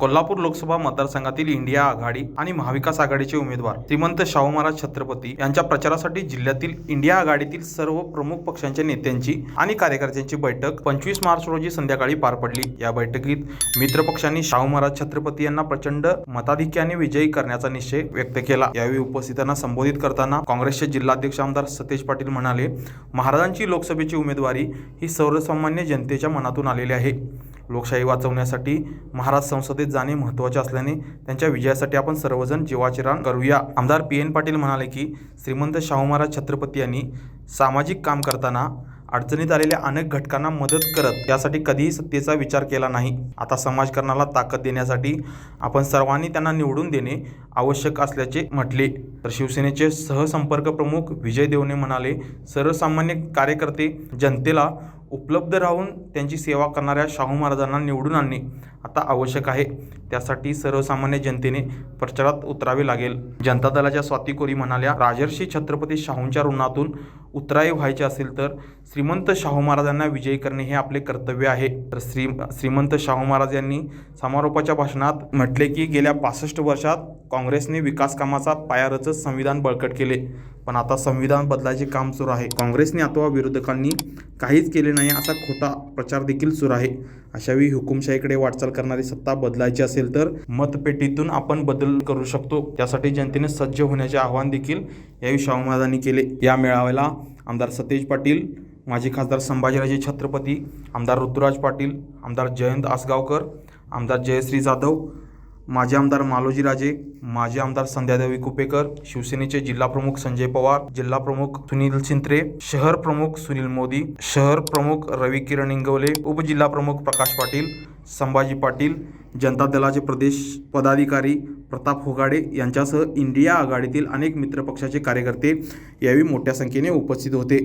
कोल्हापूर लोकसभा मतदारसंघातील इंडिया आघाडी आणि महाविकास आघाडीचे उमेदवार श्रीमंत शाहू महाराज छत्रपती यांच्या प्रचारासाठी जिल्ह्यातील इंडिया आघाडीतील सर्व प्रमुख पक्षांच्या नेत्यांची आणि कार्यकर्त्यांची बैठक पंचवीस मार्च रोजी संध्याकाळी पार पडली. या बैठकीत मित्रपक्षांनी शाहू महाराज छत्रपती यांना प्रचंड मताधिक्याने विजयी करण्याचा निश्चय व्यक्त केला. यावेळी उपस्थितांना संबोधित करताना काँग्रेसचे जिल्हाध्यक्ष आमदार सतेज पाटील म्हणाले महाराजांची लोकसभेची उमेदवारी ही सर्वसामान्य जनतेच्या मनातून आलेली आहे. लोकशाही वाचवण्यासाठी महाराज संसदेत जाणे महत्त्वाचे असल्याने त्यांच्या विजयासाठी आपण सर्वजण जीवाचे रान करूया. आमदार पी. एन. पाटील म्हणाले की श्रीमंत शाहू महाराज छत्रपती यांनी सामाजिक काम करताना अडचणीत आलेल्या अनेक घटकांना मदत करत त्यासाठी कधीही सत्तेचा विचार केला नाही. आता समाजकारणाला ताकद देण्यासाठी आपण सर्वांनी त्यांना निवडून देणे आवश्यक असल्याचे म्हटले. तर शिवसेनेचे सहसंपर्क प्रमुख विजय देवणे म्हणाले सर्वसामान्य कार्यकर्ते जनतेला उपलब्ध राहून त्यांची सेवा करणाऱ्या शाहू महाराजांना निवडून आणणे आता आवश्यक आहे. त्यासाठी सर्वसामान्य जनतेने प्रचारात उतरावे लागेल. जनता दलाच्या स्वाती कोरी म्हणाल्या राजर्षी छत्रपती शाहूंच्या ऋणातून उतराई व्हायचे असेल तर श्रीमंत शाहू महाराजांना विजयी करणे हे आपले कर्तव्य आहे. तर श्री श्रीमंत शाहू महाराज यांनी समारोपाच्या भाषणात म्हटले की गेल्या पासष्ट वर्षात काँग्रेसने विकास कामाचा पाया रचत संविधान बळकट केले. पण आता संविधान बदलायचे काम सुरू आहे. काँग्रेसने अथवा विरोधकांनी काहीच केले नाही असा खोटा प्रचार देखील सुरू आहे. अशावेळी हुकुमशाहीकडे वाटचाल करणारी सत्ता बदलायची असेल तर मतपेटीतून आपण बदल करू शकतो. त्यासाठी जनतेने सज्ज होण्याचे आवाहन देखील यावेळी शाहू महाराजांनी केले. या मेळाव्याला आमदार सतेज पाटील माजी खासदार संभाजीराजे छत्रपती आमदार ऋतुराज पाटील आमदार जयंत आसगावकर आमदार जयश्री जाधव माजी आमदार मालोजी राजे माजी आमदार संध्यादेवी कुपेकर शिवसेनेचे जिल्हा प्रमुख संजय पवार जिल्हा प्रमुख सुनील चिंत्रे शहर प्रमुख सुनील मोदी शहर प्रमुख रवी किरण इंगवले उपजिल्हा प्रमुख प्रकाश पाटील संभाजी पाटील जनता दलाचे प्रदेश पदाधिकारी प्रताप होगाडे यांच्यासह इंडिया आघाडीतील अनेक मित्रपक्षाचे कार्यकर्ते यावेळी मोठ्या संख्येने उपस्थित होते.